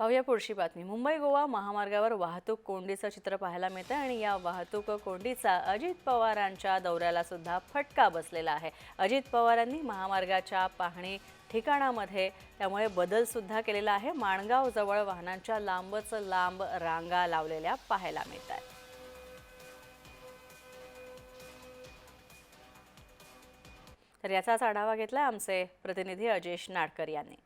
पाहूया पुढची बातमी. मुंबई गोवा महामार्गावर वाहतूक कोंडीचं चित्र पाहायला मिळतं आणि या वाहतूक कोंडीचा अजित पवारांच्या दौऱ्याला सुद्धा फटका बसलेला आहे. अजित पवारांनी महामार्गाच्या पाहणी ठिकाणामध्ये त्यामुळे बदलसुद्धा केलेला आहे. माणगाव जवळ वाहनांच्या लांबच लांब रांगा लावलेल्या पाहायला मिळत आहेत तर याचाच आढावा घेतला आमचे प्रतिनिधी अजेश नाडकर यांनी.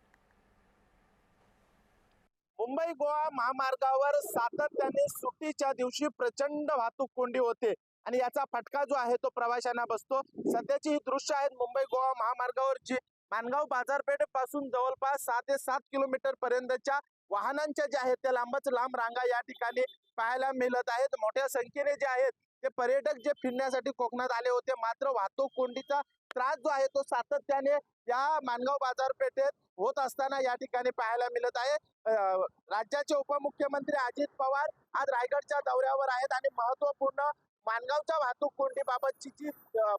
मुंबई गोवा महामार्गावर सातत्याने सुट्टीच्या दिवशी प्रचंड वाहतूक कोंडी होते. आणि याचा फटका जो आहे तो प्रवाशांना बसतो. सध्याची ही दृश्य आहेत मुंबई गोवा महामार्गावरची मानगाव बाजारपेठपासून जवळपास सहा ते सात किलोमीटर पर्यंतच्या वाहनांच्या ज्या आहेत त्या लांबच लांब रांगा या ठिकाणी पाहायला मिळत आहेत. मोठ्या संख्येने जे आहेत ते पर्यटक जे फिरण्यासाठी कोकणात आले होते मात्र वाहतूक कोंडीचा त्रास जो आहे तो सातत्याने या मानगाव बाजारपेठेत होत असताना या ठिकाणी पाहायला मिळत आहे. अं, राज्याचे उपमुख्यमंत्री अजित पवार आज रायगडच्या दौऱ्यावर आहेत आणि महत्त्वपूर्ण मानगावच्या वाहतूक कोंडीबाबतची जी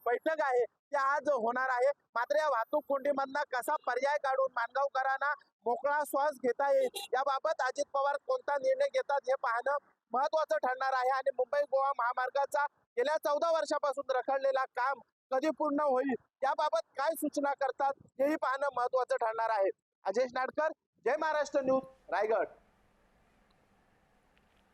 बैठक आहे ती आज होणार आहे. मात्र या वाहतूक कोंडीमधला कसा पर्याय काढून मानगावकरांना मोकळा श्वास घेता येईल याबाबत अजित पवार कोणता निर्णय घेतात हे पाहणं महत्वाचं ठरणार आहे. आणि मुंबई गोवा महामार्गाचा गेल्या चौदा वर्षापासून रखडलेला काम कधी पूर्ण होईल याबाबत काय सूचना करतात हेही पाहणं महत्वाचं ठरणार आहे. अजेश नाडकर जय महाराष्ट्र न्यूज रायगड.